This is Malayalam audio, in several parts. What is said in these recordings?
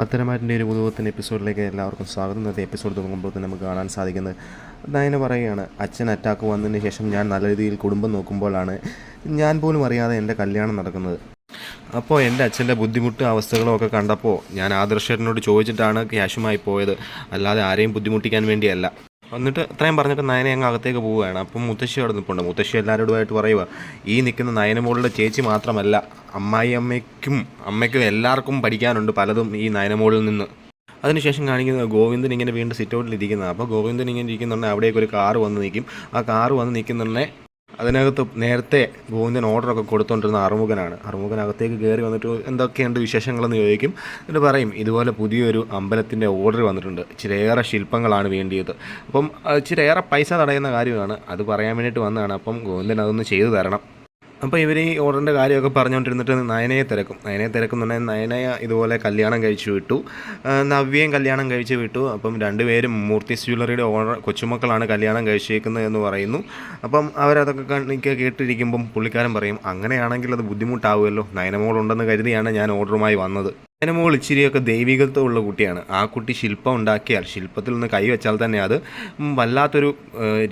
പത്തനമാറ്റിന്റെ ഒരു പുതുവത്തിന് എപ്പിസോഡിലേക്ക് എല്ലാവർക്കും സ്വാഗതം. ഇന്നത്തെ എപ്പിസോഡ് തുടങ്ങുമ്പോൾ തന്നെ നമുക്ക് കാണാൻ സാധിക്കുന്നത് നയന പറയുകയാണ് അച്ഛൻ അറ്റാക്ക് വന്നതിന് ശേഷം ഞാൻ നല്ല രീതിയിൽ കുടുംബം നോക്കുമ്പോഴാണ് ഞാൻ പോലും അറിയാതെ എന്റെ കല്യാണം നടക്കുന്നത്. അപ്പോൾ എന്റെ അച്ഛന്റെ ബുദ്ധിമുട്ട് അവസ്ഥകളും ഒക്കെ കണ്ടപ്പോൾ ഞാൻ ആദർശനോട് ചോദിച്ചിട്ടാണ് ക്യാഷുമായി പോയത്. അല്ലാതെ ആരെയും ബുദ്ധിമുട്ടിക്കാൻ വേണ്ടിയല്ല. എന്നിട്ട് ഇത്രയും പറഞ്ഞിട്ട് നയനെ അങ്ങ് അകത്തേക്ക് പോവുകയാണ്. അപ്പം മുത്തശ്ശി അവിടെ നിൽപ്പുണ്ട്. മുത്തശ്ശി എല്ലാവരോടുമായിട്ട് പറയുക ഈ നിൽക്കുന്ന നയന നയനമോളുടെ ചേച്ചി മാത്രമല്ല അമ്മായി അമ്മയ്ക്കും അമ്മയ്ക്കും എല്ലാവർക്കും പഠിക്കാനുണ്ട് പലതും ഈ നയന മോളിൽ നിന്ന്. അതിനുശേഷം കാണിക്കുന്നത് ഗോവിന്ദൻ ഇങ്ങനെ വീണ്ടും സിറ്റ് ഔട്ടിൽ ഇരിക്കുന്നത്. അപ്പോൾ ഗോവിന്ദൻ ഇങ്ങനെ ഇരിക്കുന്നുണ്ടെങ്കിൽ അവിടേക്ക് ഒരു കാറ് വന്ന് നിൽക്കും. ആ കാറ് വന്ന് നിൽക്കുന്നുണ്ടെങ്കിൽ അതിനകത്ത് നേരത്തെ ഗോവിന്ദൻ ഓർഡറൊക്കെ കൊടുത്തുകൊണ്ടിരുന്ന അറുമുഖനാണ്. അറുമുഖനകത്തേക്ക് കയറി വന്നിട്ട് എന്തൊക്കെയുണ്ട് വിശേഷങ്ങളെന്ന് ചോദിക്കും. എന്നിട്ട് പറയും ഇതുപോലെ പുതിയൊരു അമ്പലത്തിന്റെ ഓർഡർ വന്നിട്ടുണ്ട്. ഇച്ചിരിയേറെ ശില്പങ്ങളാണ് വേണ്ടിയത്. അപ്പം ഇച്ചിരിയേറെ പൈസ തടയുന്ന കാര്യമാണ്. അത് പറയാൻ വേണ്ടിയിട്ട് വന്നതാണ്. അപ്പം ഗോവിന്ദൻ അതൊന്ന് ചെയ്തു തരണം. അപ്പോൾ ഇവർ ഈ ഓർഡറിന്റെ കാര്യമൊക്കെ പറഞ്ഞുകൊണ്ടിരുന്നിട്ട് നയനയെ തിരക്കും. നയനയെ തിരക്കുന്നുണ്ടെങ്കിൽ നയനയെ ഇതുപോലെ കല്യാണം കഴിച്ചു വിട്ടു. നവ്യയും കല്യാണം കഴിച്ചു വിട്ടു. അപ്പം രണ്ടുപേരും മൂർത്തി ജ്വല്ലറിയുടെ ഓർഡർ കൊച്ചുമക്കളാണ് കല്യാണം കഴിച്ചേക്കുന്നത് എന്ന് പറയുന്നു. അപ്പം അവരതൊക്കെ കണ്ണിക്ക് കേട്ടിരിക്കുമ്പം പുള്ളിക്കാരൻ പറയും അങ്ങനെയാണെങ്കിൽ അത് ബുദ്ധിമുട്ടാവുമല്ലോ. നയനമോളുണ്ടെന്ന് കരുതിയാണ് ഞാൻ ഓർഡറുമായി വന്നത്. നയനമോൾ ഇച്ചിരിയൊക്കെ ദൈവികത്വമുള്ള കുട്ടിയാണ്. ആ കുട്ടി ശില്പം ഉണ്ടാക്കിയാൽ ശില്പത്തിൽ നിന്ന് കൈവച്ചാൽ തന്നെ അത് വല്ലാത്തൊരു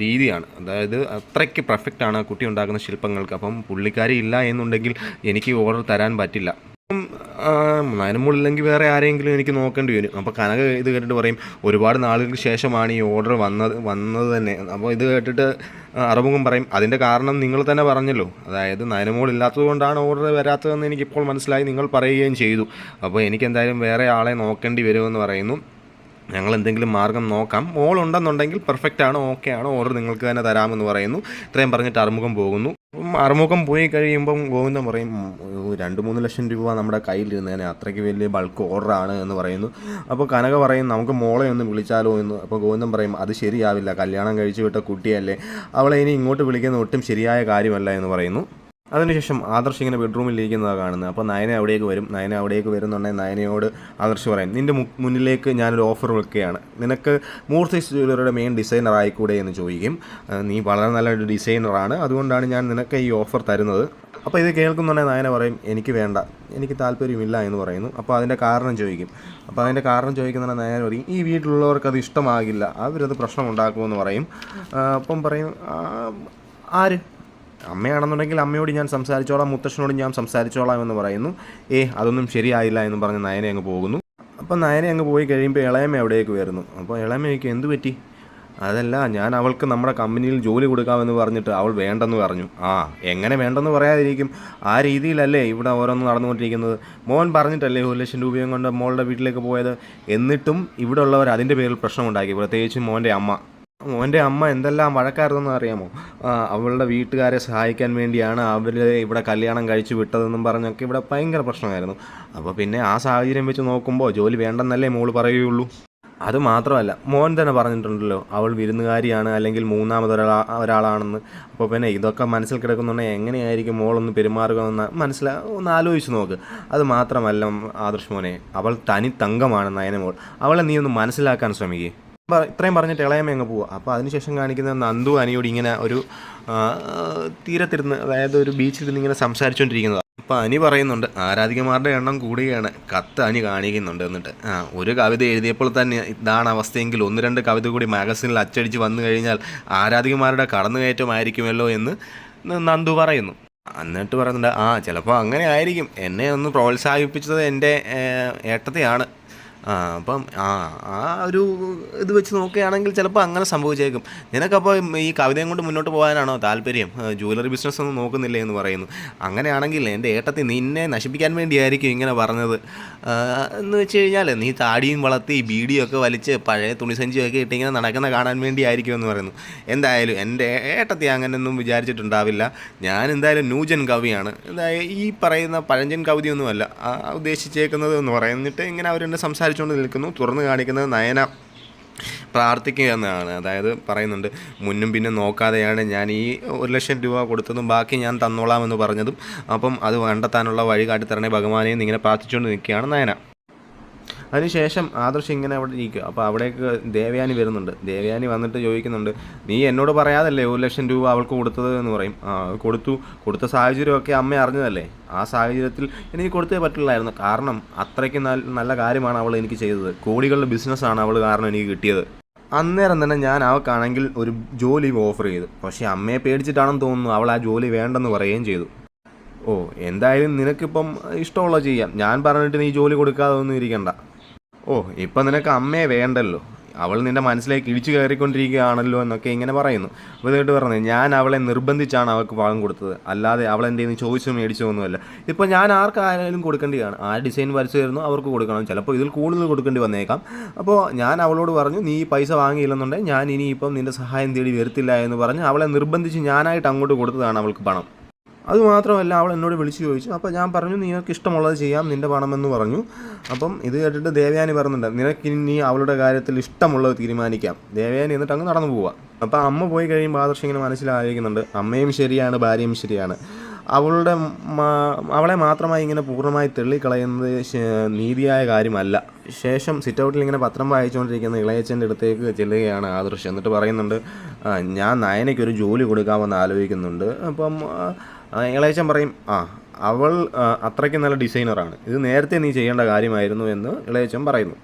രീതിയാണ്. അതായത് അത്രയ്ക്ക് പെർഫെക്റ്റാണ് ആ കുട്ടി ഉണ്ടാക്കുന്ന ശില്പങ്ങൾക്ക്. അപ്പം പുള്ളിക്കാരി ഇല്ല എന്നുണ്ടെങ്കിൽ എനിക്ക് ഓർഡർ തരാൻ പറ്റില്ല. ഉം, മുകളിലെങ്കിൽ വേറെ ആരെങ്കിലും എനിക്ക് നോക്കേണ്ടി വരും. അപ്പോൾ കനക ഇത് കേട്ടിട്ട് പറയും ഒരുപാട് നാളുകൾക്ക് ശേഷമാണ് ഈ ഓർഡർ വന്നത് വന്നത് തന്നെ. അപ്പോൾ ഇത് കേട്ടിട്ട് അറുമുഖം പറയും അതിന്റെ കാരണം നിങ്ങൾ തന്നെ പറഞ്ഞല്ലോ. അതായത് നയനമോൾ ഇല്ലാത്തത് കൊണ്ടാണ് ഓർഡർ വരാത്തതെന്ന് എനിക്കിപ്പോൾ മനസ്സിലായി നിങ്ങൾ പറയുകയും ചെയ്തു. അപ്പോൾ എനിക്കെന്തായാലും വേറെ ആളെ നോക്കേണ്ടി വരുമെന്ന് പറയുന്നു. ഞങ്ങൾ എന്തെങ്കിലും മാർഗം നോക്കാം. മോൾ ഉണ്ടെന്നുണ്ടെങ്കിൽ പെർഫെക്റ്റ് ആണ് ഓക്കെ ആണ് ഓർഡർ നിങ്ങൾക്ക് തന്നെ തരാമെന്ന് പറയുന്നു. ഇത്രയും പറഞ്ഞിട്ട് അറുമുഖം പോകുന്നു. അറുമുഖം പോയി കഴിയുമ്പം ഗോവിന്ദൻ പറയും "ഉം, ഒരു രണ്ട് മൂന്ന് ലക്ഷം രൂപ നമ്മുടെ കയ്യിലിരുന്നേനെ അത്രയ്ക്ക് വലിയ ബൾക്ക് ഓർഡറാണ് എന്ന് പറയുന്നു. അപ്പോൾ കനക പറയും നമുക്ക് മോളെ ഒന്ന് വിളിച്ചാലോ എന്ന്. അപ്പോൾ ഗോവിന്ദൻ പറയും അത് ശരിയാവില്ല കല്യാണം കഴിച്ചു വിട്ട കുട്ടിയല്ലേ. അവളെ ഇനി ഇങ്ങോട്ട് വിളിക്കുന്ന ഒട്ടും ശരിയായ കാര്യമല്ല എന്ന് പറയുന്നു. അതിനുശേഷം ആദർശ് ഇങ്ങനെ ബെഡ്റൂമിലേക്ക് ഇരിക്കുന്നതാണ് കാണുന്നത് അപ്പോൾ നയന അവിടേക്ക് വരും. നയന അവിടേക്ക് വരുന്നുണ്ടെങ്കിൽ നയനയോട് ആദർശ് പറയും നിന്റെ മുന്നിലേക്ക് ഞാനൊരു ഓഫർ വെക്കുകയാണ്. നിനക്ക് മൂർത്തി ജ്വല്ലറിയുടെ മെയിൻ ഡിസൈനർ ആയിക്കൂടെ എന്ന് ചോദിക്കും. നീ വളരെ നല്ലൊരു ഡിസൈനറാണ് അതുകൊണ്ടാണ് ഞാൻ നിനക്ക് ഈ ഓഫർ തരുന്നത്. അപ്പോൾ ഇത് കേൾക്കുന്നുണ്ടെങ്കിൽ നയന പറയും എനിക്ക് വേണ്ട. എനിക്ക് താല്പര്യമില്ല എന്ന് പറയുന്നു. അപ്പോൾ അതിന്റെ കാരണം ചോദിക്കും. അപ്പോൾ അതിന്റെ കാരണം ചോദിക്കുന്നുണ്ടെങ്കിൽ നയന പറയും ഈ വീട്ടിലുള്ളവർക്ക് അത് ഇഷ്ടമാകില്ല. അവരത് പ്രശ്നം ഉണ്ടാക്കുമെന്ന് പറയും അപ്പം പറയും ആര്? അമ്മയാണെന്നുണ്ടെങ്കിൽ അമ്മയോട് ഞാൻ സംസാരിച്ചോളാം മുത്തശ്ശനോട് ഞാൻ സംസാരിച്ചോളാം എന്ന് പറയുന്നു. ഏ അതൊന്നും ശരിയായില്ല എന്ന് പറഞ്ഞ് നയനെ അങ്ങ് പോകുന്നു. അപ്പം നയനെ അങ്ങ് പോയി കഴിയുമ്പോൾ ഇളയമ്മ അവിടേക്ക് വരുന്നു. അപ്പോൾ ഇളയമ്മയ്ക്ക് എന്ത് പറ്റി? അതല്ല ഞാൻ അവൾക്ക് നമ്മുടെ കമ്പനിയിൽ ജോലി കൊടുക്കാമെന്ന് പറഞ്ഞിട്ട് അവൾ വേണ്ടെന്ന് പറഞ്ഞു. ആ എങ്ങനെ വേണ്ടെന്ന് പറയാതിരിക്കും? ആ രീതിയിലല്ലേ ഇവിടെ ഓരോന്ന് നടന്നുകൊണ്ടിരിക്കുന്നത്. മോൻ പറഞ്ഞിട്ടല്ലേ ഒരു ലക്ഷം രൂപയും കൊണ്ട് മോളുടെ വീട്ടിലേക്ക് പോയത്? എന്നിട്ടും ഇവിടെ ഉള്ളവർ അതിന്റെ പേരിൽ പ്രശ്നമുണ്ടാക്കി. പ്രത്യേകിച്ച് മോന്റെ അമ്മ. മോന്റെ അമ്മ എന്തെല്ലാം വഴക്കായിരുന്നെന്ന് അറിയാമോ? അവളുടെ വീട്ടുകാരെ സഹായിക്കാൻ വേണ്ടിയാണ് അവർ ഇവിടെ കല്യാണം കഴിച്ചു വിട്ടതെന്നും പറഞ്ഞൊക്കെ ഇവിടെ ഭയങ്കര പ്രശ്നമായിരുന്നു. അപ്പോൾ പിന്നെ ആ സാഹചര്യം വെച്ച് നോക്കുമ്പോൾ ജോലി വേണ്ടെന്നല്ലേ മോൾ പറയുകയുള്ളൂ. അത് മാത്രമല്ല മോൻ തന്നെ പറഞ്ഞിട്ടുണ്ടല്ലോ അവൾ വിരുന്നുകാരിയാണ് അല്ലെങ്കിൽ മൂന്നാമതൊരാളാ ഒരാളാണെന്ന്. അപ്പോൾ പിന്നെ ഇതൊക്കെ മനസ്സിൽ കിടക്കുന്നുണ്ടെങ്കിൽ എങ്ങനെയായിരിക്കും മോളൊന്ന് പെരുമാറുക എന്ന് മനസ്സിലാ ഒന്ന് ആലോചിച്ച് നോക്ക്. അത് മാത്രമല്ല ആദർശ് മോനെ അവൾ തനി തങ്കമാണ് നയനമോൾ. അവളെ നീ ഒന്ന് മനസ്സിലാക്കാൻ ശ്രമിക്കേ. ഇത്രയും പറഞ്ഞിട്ട് ഇളയമ്മ അങ്ങ് പോവുക അപ്പോൾ അതിനുശേഷം കാണിക്കുന്ന നന്ദു അനിയോട് ഇങ്ങനെ ഒരു തീരത്തിരുന്ന് അതായത് ഒരു ബീച്ചിൽ ബീച്ചിലിരുന്ന് ഇങ്ങനെ സംസാരിച്ചുകൊണ്ടിരിക്കുന്നത് അപ്പോൾ അനി പറയുന്നുണ്ട് ആരാധികമാരുടെ എണ്ണം കൂടുകയാണ്. കത്ത് അനി കാണിക്കുന്നുണ്ട് എന്നിട്ട്. ആ ഒരു കവിത എഴുതിയപ്പോൾ തന്നെ ഇതാണ് അവസ്ഥയെങ്കിൽ ഒന്ന് രണ്ട് കവിത കൂടി മാഗസിനിൽ അച്ചടിച്ച് വന്നു കഴിഞ്ഞാൽ ആരാധികമാരുടെ കടന്നുകയറ്റമായിരിക്കുമല്ലോ എന്ന് നന്ദു പറയുന്നു. എന്നിട്ട് പറയുന്നുണ്ട് ആ ചിലപ്പോൾ അങ്ങനെ ആയിരിക്കും. എന്നെ ഒന്ന് പ്രോത്സാഹിപ്പിച്ചത് എന്റെ ഏട്ടത്തെയാണ്. അപ്പം ആ ആ ഒരു ഇത് വെച്ച് നോക്കുകയാണെങ്കിൽ ചിലപ്പോൾ അങ്ങനെ സംഭവിച്ചേക്കും. നിനക്കപ്പോൾ ഈ കവിതയും കൊണ്ട് മുന്നോട്ട് പോകാനാണോ താല്പര്യം? ജുവലറി ബിസിനസ് ഒന്നും നോക്കുന്നില്ലേ എന്ന് പറയുന്നു. അങ്ങനെയാണെങ്കിൽ എന്റെ ഏട്ടത്തി നിന്നെ നശിപ്പിക്കാൻ വേണ്ടിയായിരിക്കും ഇങ്ങനെ പറഞ്ഞത്. എന്ന് വെച്ച് കഴിഞ്ഞാൽ നീ താടിയും വളർത്തി ബീഡിയൊക്കെ വലിച്ച് പഴയ തുണിസഞ്ചിയൊക്കെ ഇട്ടിങ്ങനെ നടക്കുന്ന കാണാൻ വേണ്ടിയായിരിക്കും എന്ന് പറയുന്നു. എന്തായാലും എന്റെ ഏട്ടത്തി അങ്ങനെയൊന്നും വിചാരിച്ചിട്ടുണ്ടാവില്ല. ഞാൻ എന്തായാലും ന്യൂജൻ കവിയാണ്. എന്തായാലും ഈ പറയുന്ന പഴഞ്ചൻ കവിതയൊന്നുമല്ല ഉദ്ദേശിച്ചേക്കുന്നത് എന്ന് പറയുന്നിട്ട് ഇങ്ങനെ അവരെന്നെ സംസാരിച്ചുകൊണ്ട് നിൽക്കുന്നു. തുറന്നു കാണിക്കുന്നത് നയന പ്രാർത്ഥിക്കുക എന്നാണ് അതായത് പറയുന്നുണ്ട് മുന്നും പിന്നും നോക്കാതെയാണ് ഞാൻ ഈ ഒരു ലക്ഷം രൂപ കൊടുത്തതും ബാക്കി ഞാൻ തന്നോളാം എന്ന് പറഞ്ഞതും. അപ്പം അത് കണ്ടെത്താനുള്ള വഴി കാട്ടിത്തരണേ ഭഗവാനെ എന്നിങ്ങനെ പ്രാർത്ഥിച്ചുകൊണ്ട് നിൽക്കുകയാണ് നയന. അതിനുശേഷം ആദർശ് ഇങ്ങനെ അവിടെ ഇരിക്കുക. അപ്പോൾ അവിടേക്ക് ദേവയാനി വരുന്നുണ്ട്. ദേവയാനി വന്നിട്ട് ചോദിക്കുന്നുണ്ട് നീ എന്നോട് പറയാതല്ലേ ഒരു ലക്ഷം രൂപ അവൾക്ക് കൊടുത്തത്? എന്ന് പറയും. കൊടുത്തു. കൊടുത്ത സാഹചര്യമൊക്കെ അമ്മ അറിഞ്ഞതല്ലേ? ആ സാഹചര്യത്തിൽ എനിക്ക് കൊടുത്തേ പറ്റില്ലായിരുന്നു കാരണം അത്രയ്ക്ക് നല്ല കാര്യമാണ് അവൾ എനിക്ക് ചെയ്തത്. കോടികളുടെ ബിസിനസ്സാണ് അവൾ കാരണം എനിക്ക് കിട്ടിയത്. അന്നേരം തന്നെ ഞാൻ അവൾക്കാണെങ്കിൽ ഒരു ജോലി ഓഫർ ചെയ്തു. പക്ഷേ അമ്മയെ പേടിച്ചിട്ടാണെന്ന് തോന്നുന്നു അവൾ ആ ജോലി വേണ്ടെന്ന് പറയുകയും ചെയ്തു. ഓ എന്തായാലും നിനക്കിപ്പം ഇഷ്ടമുള്ള ചെയ്യാം. ഞാൻ പറഞ്ഞിട്ട് നീ ജോലി കൊടുക്കാതെ ഒന്നും ഇരിക്കണ്ട. ഓ ഇപ്പം നിനക്ക് അമ്മയെ വേണ്ടല്ലോ. അവൾ നിന്റെ മനസ്സിലേക്ക് ഇടിച്ചു കയറിക്കൊണ്ടിരിക്കുകയാണല്ലോ എന്നൊക്കെ ഇങ്ങനെ പറയുന്നു. അപ്പോൾ ഇതായിട്ട് പറഞ്ഞു ഞാൻ അവളെ നിർബന്ധിച്ചാണ് അവൾക്ക് പണം കൊടുത്തത്. അല്ലാതെ അവൾ എന്റെ ചോദിച്ചോ മേടിച്ചോ ഒന്നുമല്ല. ഇപ്പോൾ ഞാൻ ആർക്കായാലും കൊടുക്കേണ്ടിയാണ് ആ ഡിസൈൻ വരച്ചു തരുന്നു അവർക്ക് കൊടുക്കണം. ചിലപ്പോൾ ഇതിൽ കൂടുതൽ കൊടുക്കേണ്ടി വന്നേക്കാം. അപ്പോൾ ഞാൻ അവളോട് പറഞ്ഞു നീ പൈസ വാങ്ങിയില്ലെന്നുണ്ടെങ്കിൽ ഞാൻ ഇനിയിപ്പം നിന്റെ സഹായം തേടി വരത്തില്ല എന്ന് പറഞ്ഞ് അവളെ നിർബന്ധിച്ച് ഞാനായിട്ട് അങ്ങോട്ട് കൊടുത്തതാണ് അവൾക്ക് പണം. അതുമാത്രമല്ല അവൾ എന്നോട് വിളിച്ചു ചോദിച്ചു. അപ്പോൾ ഞാൻ പറഞ്ഞു നിനക്ക് ഇഷ്ടമുള്ളത് ചെയ്യാം നിന്റെ പണമെന്ന് പറഞ്ഞു. അപ്പം ഇത് കേട്ടിട്ട് ദേവയാനി പറയുന്നുണ്ട് നിനക്ക് ഇനി അവളുടെ കാര്യത്തിൽ ഇഷ്ടമുള്ളത് തീരുമാനിക്കാം. ദേവയാനി എന്നിട്ട് അങ്ങ് നടന്നു പോവുക അപ്പോൾ അമ്മ പോയി കഴിയുമ്പോൾ ആദർശം ഇങ്ങനെ മനസ്സിലായിരിക്കുന്നുണ്ട് അമ്മയും ശരിയാണ് ഭാര്യയും ശരിയാണ്. അവളുടെ അവളെ മാത്രമായി ഇങ്ങനെ പൂർണമായി തെള്ളിക്കളയുന്നത് നീതിയായ കാര്യമല്ല. ശേഷം സിറ്റ് ഔട്ടിൽ ഇങ്ങനെ പത്രം വായിച്ചുകൊണ്ടിരിക്കുന്ന ഇളയച്ചന്റെ അടുത്തേക്ക് ചെല്ലുകയാണ് ആദർശ്. എന്നിട്ട് പറയുന്നുണ്ട് ഞാൻ നയനയ്ക്ക് ഒരു ജോലി കൊടുക്കാമെന്ന് ആലോചിക്കുന്നുണ്ട്. അപ്പം ആ, പറയും ആ അവൾ അത്രയ്ക്ക് നല്ല ഡിസൈനറാണ്. ഇത് നേരത്തെ നീ ചെയ്യേണ്ട കാര്യമായിരുന്നു എന്ന് ഇളയച്ചൻ പറയുന്നു.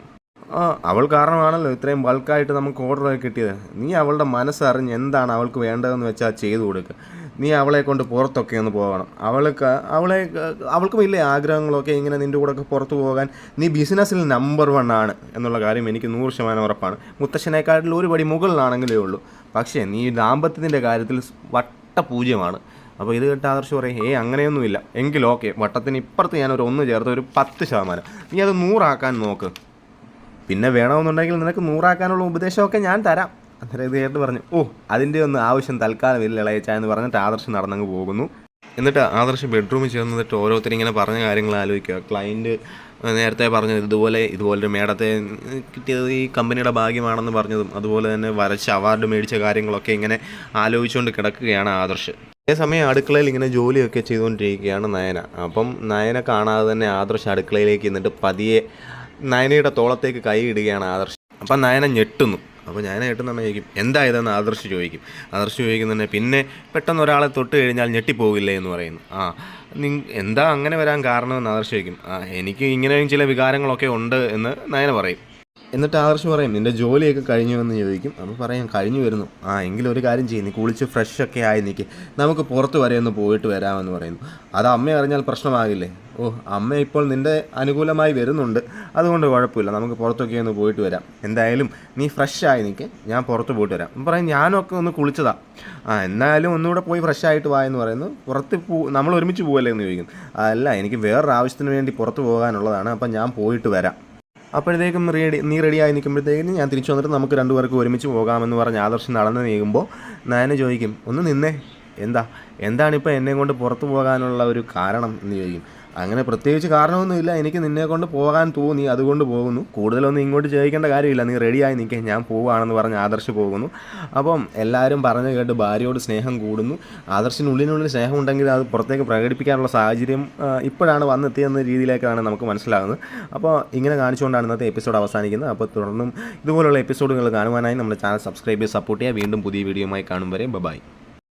അവൾ കാരണമാണല്ലോ ഇത്രയും ബൾക്കായിട്ട് നമുക്ക് ഓർഡർ കിട്ടിയത്. നീ അവളുടെ മനസ്സറിഞ്ഞ് എന്താണ് അവൾക്ക് വേണ്ടതെന്ന് വെച്ചാൽ ചെയ്തു കൊടുക്കുക നീ അവളെ കൊണ്ട് പുറത്തൊക്കെ ഒന്ന് പോകണം. അവൾക്ക് അവളെ അവൾക്ക് വലിയ ആഗ്രഹങ്ങളൊക്കെ ഇങ്ങനെ നിന്റെ കൂടെ ഒക്കെ പുറത്തു പോകാൻ നീ ബിസിനസ്സിൽ നമ്പർ വൺ ആണ് എന്നുള്ള കാര്യം എനിക്ക് നൂറ് ശതമാനം ഉറപ്പാണ്. മുത്തശ്ശനേക്കാട്ടിൽ ഒരു പടി മുകളിലാണെങ്കിലേ ഉള്ളൂ. പക്ഷേ നീ ദാമ്പത്യത്തിന്റെ കാര്യത്തിൽ വട്ട പൂജ്യമാണ് അപ്പോൾ ഇത് കേട്ട് ആദർശ് പറയും ഏ അങ്ങനെയൊന്നുമില്ല. എങ്കിൽ ഓക്കെ വട്ടത്തിന് ഇപ്പുറത്ത് ഞാനൊരു ഒന്ന് ചേർത്ത് ഒരു പത്ത് ശതമാനം. നീ അത് നൂറാക്കാൻ നോക്ക്. പിന്നെ വേണമെന്നുണ്ടെങ്കിൽ നിനക്ക് നൂറാക്കാനുള്ള ഉപദേശമൊക്കെ ഞാൻ തരാം. അന്നേരം ഇത് കേട്ട് പറഞ്ഞു ഓ അതിന്റെ ഒന്നും ആവശ്യം തൽക്കാലം ഇല്ല ഇളയച്ച എന്ന് പറഞ്ഞിട്ട് ആദർശ് നടന്നങ്ങ് പോകുന്നു. എന്നിട്ട് ആദർശ് ബെഡ്റൂമിൽ ചെന്നിട്ട് ഓരോരുത്തർ ഇങ്ങനെ പറഞ്ഞ കാര്യങ്ങൾ ആലോചിക്കുക. ക്ലയന്റ് നേരത്തെ പറഞ്ഞത് ഇതുപോലെ ഇതുപോലൊരു മേടത്തെ കിട്ടിയത് ഈ കമ്പനിയുടെ ഭാഗ്യമാണെന്ന് പറഞ്ഞതും അതുപോലെ തന്നെ വരച്ച് അവാർഡ് മേടിച്ച കാര്യങ്ങളൊക്കെ ഇങ്ങനെ ആലോചിച്ചുകൊണ്ട് കിടക്കുകയാണ് ആദർശ്. അതേസമയം അടുക്കളയിൽ ഇങ്ങനെ ജോലിയൊക്കെ ചെയ്തുകൊണ്ടിരിക്കുകയാണ് നയന. അപ്പം നയന കാണാതെ തന്നെ ആദർശ് അടുക്കളയിലേക്ക് എന്നിട്ട് പതിയെ നയനയുടെ തോളത്തേക്ക് കൈ ഇടുകയാണ് ആദർശ്. അപ്പം നയന ഞെട്ടുന്നു. അപ്പോൾ ഞാൻ ഞെട്ടുന്ന ചോദിക്കും എന്താ ഇതെന്ന്? ആദർശ് ചോദിക്കും. ആദർശ് ചോദിക്കുന്നതന്നെ പിന്നെ പെട്ടെന്ന് ഒരാളെ തൊട്ട് കഴിഞ്ഞാൽ ഞെട്ടിപ്പോകില്ലേ? എന്ന് പറയുന്നു. ആ നി എന്താ അങ്ങനെ വരാൻ കാരണമെന്ന് ആദർശ് ചോദിക്കും. ആ എനിക്ക് ഇങ്ങനെയും ചില വികാരങ്ങളൊക്കെ ഉണ്ട് എന്ന് നയന പറയും. എന്നിട്ട് ആദർശ് പറയും നിന്റെ ജോലിയൊക്കെ കഴിഞ്ഞു എന്ന് ചോദിക്കും. അപ്പോൾ പറയാം കഴിഞ്ഞു വരുന്നു. ആ എങ്കിലും ഒരു കാര്യം ചെയ്യുന്നു കുളിച്ച് ഫ്രഷ് ഒക്കെ ആയി നിൽക്ക് നമുക്ക് പുറത്ത് വരെ ഒന്ന് പോയിട്ട് വരാമെന്ന് പറയുന്നു. അത് അമ്മ അറിഞ്ഞാൽ പ്രശ്നമാകില്ലേ? ഓ അമ്മ ഇപ്പോൾ നിന്റെ അനുകൂലമായി വരുന്നുണ്ട്. അതുകൊണ്ട് കുഴപ്പമില്ല. നമുക്ക് പുറത്തൊക്കെ ഒന്ന് പോയിട്ട് വരാം. എന്തായാലും നീ ഫ്രഷ് ആയി നിൽക്ക് ഞാൻ പുറത്ത് പോയിട്ട് വരാം. പറയും ഞാനൊക്കെ ഒന്ന് കുളിച്ചതാ. ആ എന്നാലും ഒന്നുകൂടെ പോയി ഫ്രഷ് ആയിട്ട് വാ എന്ന് പറയുന്നു. പുറത്ത് പോ നമ്മൾ ഒരുമിച്ച് പോകല്ലേ എന്ന് ചോദിക്കും. അല്ല എനിക്ക് വേറൊരു ആവശ്യത്തിന് വേണ്ടി പുറത്ത് പോകാനുള്ളതാണ്. അപ്പം ഞാൻ പോയിട്ട് വരാം. അപ്പോഴത്തേക്കും റെഡി നീ റെഡിയായി നിൽക്കുമ്പോഴത്തേക്കും ഞാൻ തിരിച്ചു വന്നിട്ട് നമുക്ക് രണ്ടു രണ്ടുപേർക്ക് ഒരുമിച്ച് പോകാമെന്ന് പറഞ്ഞ് ആദർശം നടന്ന് നീങ്ങുമ്പോൾ നയന ചോദിക്കും ഒന്ന് നിന്നേ. എന്താ? എന്താണിപ്പോൾ എന്നെ കൊണ്ട് പുറത്തു പോകാനുള്ള ഒരു കാരണം? എന്ന് ചോദിക്കും. അങ്ങനെ പ്രത്യേകിച്ച് കാരണമൊന്നുമില്ല. എനിക്ക് നിന്നെ കൊണ്ട് പോകാൻ തോന്നി അതുകൊണ്ട് പോകുന്നു. കൂടുതലൊന്നും ഇങ്ങോട്ട് ചോദിക്കേണ്ട കാര്യമില്ല. നീ റെഡിയായി നിൽക്കേ. ഞാൻ പോവുകയാണെന്ന് പറഞ്ഞ് ആദർശ് പോകുന്നു. അപ്പം എല്ലാവരും പറഞ്ഞു കേട്ട് ഭാര്യയോട് സ്നേഹം കൂടുന്നു. ആദർശിനുള്ളിനുള്ളിൽ സ്നേഹം ഉണ്ടെങ്കിൽ അത് പുറത്തേക്ക് പ്രകടിപ്പിക്കാനുള്ള സാഹചര്യം ഇപ്പോഴാണ് വന്നെത്തിയെന്ന രീതിയിലേക്കാണ് നമുക്ക് മനസ്സിലാകുന്നത്. അപ്പോൾ ഇങ്ങനെ കാണിച്ചുകൊണ്ടാണ് ഇന്നത്തെ എപ്പിസോഡ് അവസാനിക്കുന്നത്. അപ്പോൾ തുടർന്നും ഇതുപോലുള്ള എപ്പിസോഡുകൾ കാണുവാനായി നമ്മുടെ ചാനൽ സബ്സ്ക്രൈബ് ചെയ്ത് സപ്പോർട്ട് ചെയ്യുക. വീണ്ടും പുതിയ വീഡിയോയുമായി കാണും വരെ. ബൈ